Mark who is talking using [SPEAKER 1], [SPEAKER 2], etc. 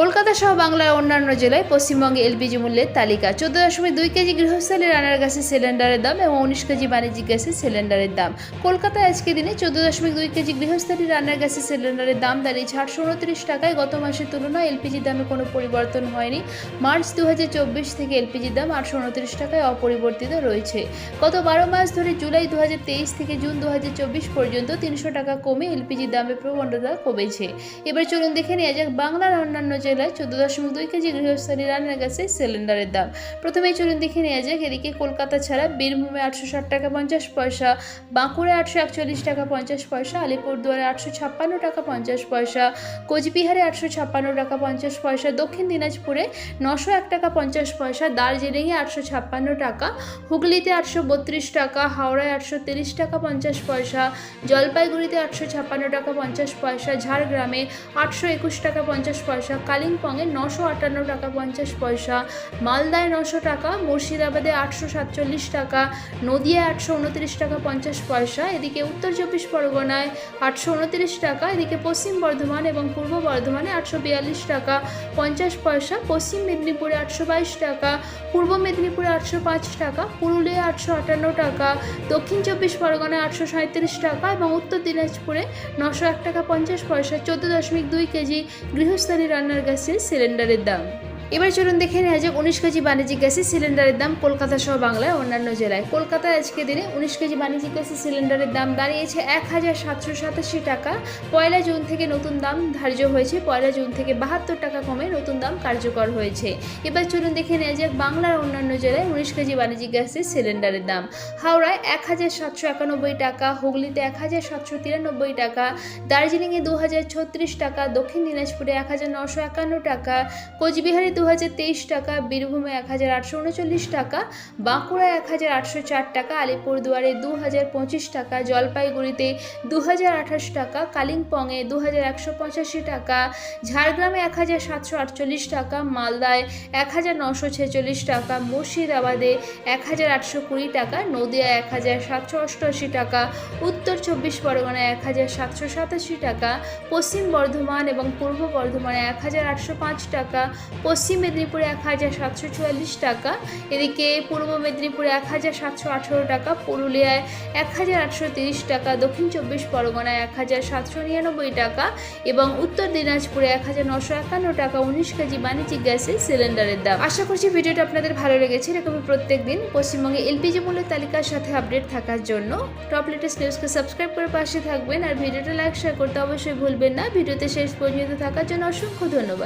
[SPEAKER 1] কলকাতা সহ বাংলার অন্যান্য জেলায় পশ্চিমবঙ্গে এলপিজি মূল্যের তালিকা। চোদ্দ দশমিক দুই কেজি গৃহস্থলী রানার গ্যাসের সিলিন্ডারের দাম এবং উনিশ কেজি বাণিজ্যিক গ্যাসের সিলিন্ডারের দাম। কলকাতায় আজকে দিনে চোদ্দ দশমিক দুই কেজি গৃহস্থলী রানার গ্যাসের সিলিন্ডারের দাম দাঁড়িয়েছে আটশো উনত্রিশ টাকায় গত মাসের তুলনায় এলপিজির দামে কোনো পরিবর্তন হয়নি। মার্চ দু হাজার চব্বিশ থেকে এলপিজির দাম আটশো উনত্রিশ টাকায় অপরিবর্তিত রয়েছে। গত বারো মাস ধরে জুলাই দু হাজার তেইশ থেকে জুন দু হাজার চব্বিশ পর্যন্ত তিনশো টাকা কমে এলপিজির দামে প্রবণতা কমেছে। এবার চলুন দেখে নেওয়া যাক বাংলার অন্যান্য জেলায় চোদ্দ দশমিক দুই কেজি গৃহস্থলী রান্নার গ্যাসের সিলিন্ডারের দাম। প্রথমেই চলুন দেখে নেওয়া যাক, এদিকে কলকাতা ছাড়া বীরভূমে আটশো ষাট টাকা পঞ্চাশ পয়সা, বাঁকুড়ায় আটশো একচল্লিশ টাকা পঞ্চাশ পয়সা, আলিপুরদুয়ারে আটশো ছাপ্পান্ন টাকা পঞ্চাশ পয়সা, কোচবিহারে আটশো ছাপ্পান্ন টাকা পঞ্চাশ পয়সা, দক্ষিণ দিনাজপুরে নশো এক টাকা পঞ্চাশ পয়সা, দার্জিলিংয়ে আটশো ছাপ্পান্ন টাকা, হুগলিতে আটশো বত্রিশ টাকা, হাওড়ায় আটশো তিরিশ টাকা পঞ্চাশ পয়সা, জলপাইগুড়িতে আটশো ছাপ্পান্ন টাকা পঞ্চাশ পয়সা, ঝাড়গ্রামে আটশো একুশ টাকা পঞ্চাশ পয়সা কালিম্পংয়ে নশো আটান্ন টাকা পঞ্চাশ পয়সা, মালদায় নশো টাকা, মুর্শিদাবাদে আটশো সাতচল্লিশ টাকা, নদিয়ায় আটশো উনত্রিশ টাকা পঞ্চাশ পয়সা, এদিকে উত্তর চব্বিশ পরগনায় আটশো উনত্রিশ টাকা, এদিকে পশ্চিম বর্ধমান এবং পূর্ব বর্ধমানে আটশো বিয়াল্লিশ টাকা পঞ্চাশ পয়সা, পশ্চিম মেদিনীপুরে আটশো বাইশ টাকা, পূর্ব মেদিনীপুরে আটশো পাঁচ টাকা পুরুলিয়া আটশো আটান্ন টাকা, দক্ষিণ চব্বিশ পরগনায় আটশো সাঁত্রিশ টাকা এবং উত্তর দিনাজপুরে নশো এক টাকা পঞ্চাশ পয়সা, চোদ্দ দশমিক দুই কেজি গৃহস্থালী রান্নার গ্যাসের সিলিন্ডারের দাম। এবার চলুন দেখে নেওয়া যাক উনিশ কেজি বাণিজ্যিক গ্যাসের সিলিন্ডারের দাম কলকাতা সহ বাংলায় অন্যান্য জেলায়। কলকাতায় আজকে দিনে উনিশ কেজি বাণিজ্যিক গ্যাসের সিলিন্ডারের দাম দাঁড়িয়েছে এক হাজার সাতশো সাতাশি টাকা। পয়লা জুন থেকে নতুন দাম ধার্য হয়েছে। পয়লা জুন থেকে বাহাত্তর টাকা কমে নতুন দাম কার্যকর হয়েছে। এবার চলুন দেখে নেওয়া যাক বাংলার অন্যান্য জেলায় উনিশ কেজি বাণিজ্যিক গ্যাসের সিলিন্ডারের দাম। হাওড়ায় এক হাজার সাতশো একানব্বই টাকা, হুগলিতে এক হাজার সাতশো তিরানব্বই টাকা, দার্জিলিংয়ে দু হাজার ছত্রিশ টাকা, দক্ষিণ দিনাজপুরে এক হাজার নশো একান্ন টাকা, কোচবিহারে দু হাজার তেইশ টাকা, বীরভূমে এক হাজার আটশো উনচল্লিশ টাকা, বাঁকুড়ায় এক টাকা, আলিপুরদুয়ারে দু হাজার পঁচিশ টাকা, জলপাইগুড়িতে দু হাজার আঠাশ টাকা, কালিম্পংয়ে দু হাজার একশো পঁচাশি টাকা, ঝাড়গ্রামে এক হাজার সাতশো আটচল্লিশ টাকা, মালদায় এক টাকা, মুর্শিদাবাদে এক হাজার আটশো কুড়ি টাকা, নদিয়ায় এক টাকা, উত্তর চব্বিশ পরগনায় এক হাজার সাতশো সাতাশি টাকা, পশ্চিম বর্ধমান এবং পূর্ব বর্ধমানে এক হাজার আটশো পাঁচ টাকা, পশ্চিম মেদিনীপুরে এক হাজার সাতশো চুয়াল্লিশ টাকা, এদিকে পূর্ব মেদিনীপুরে এক হাজার সাতশো আঠেরো টাকা, পুরুলিয়ায় এক হাজার আটশো তিরিশ টাকা, দক্ষিণ চব্বিশ পরগনায় এক হাজার সাতশো নিরানব্বই টাকা এবং উত্তর দিনাজপুরে এক হাজার নশো একান্ন টাকা, উনিশ কেজি বাণিজ্যিক গ্যাসের সিলিন্ডারের দাম। আশা করছি ভিডিওটা আপনাদের ভালো লেগেছে। এরকমই প্রত্যেক দিন পশ্চিমবঙ্গে এলপিজি মূল্যের তালিকার সাথে আপডেট থাকার জন্য টপ লেটেস্ট নিউজকে সাবস্ক্রাইব করে পাশে থাকবেন আর ভিডিওটা লাইক, শেয়ার করতে অবশ্যই ভুলবেন না। ভিডিওতে শেষ পর্যন্ত থাকার জন্য অসংখ্য ধন্যবাদ।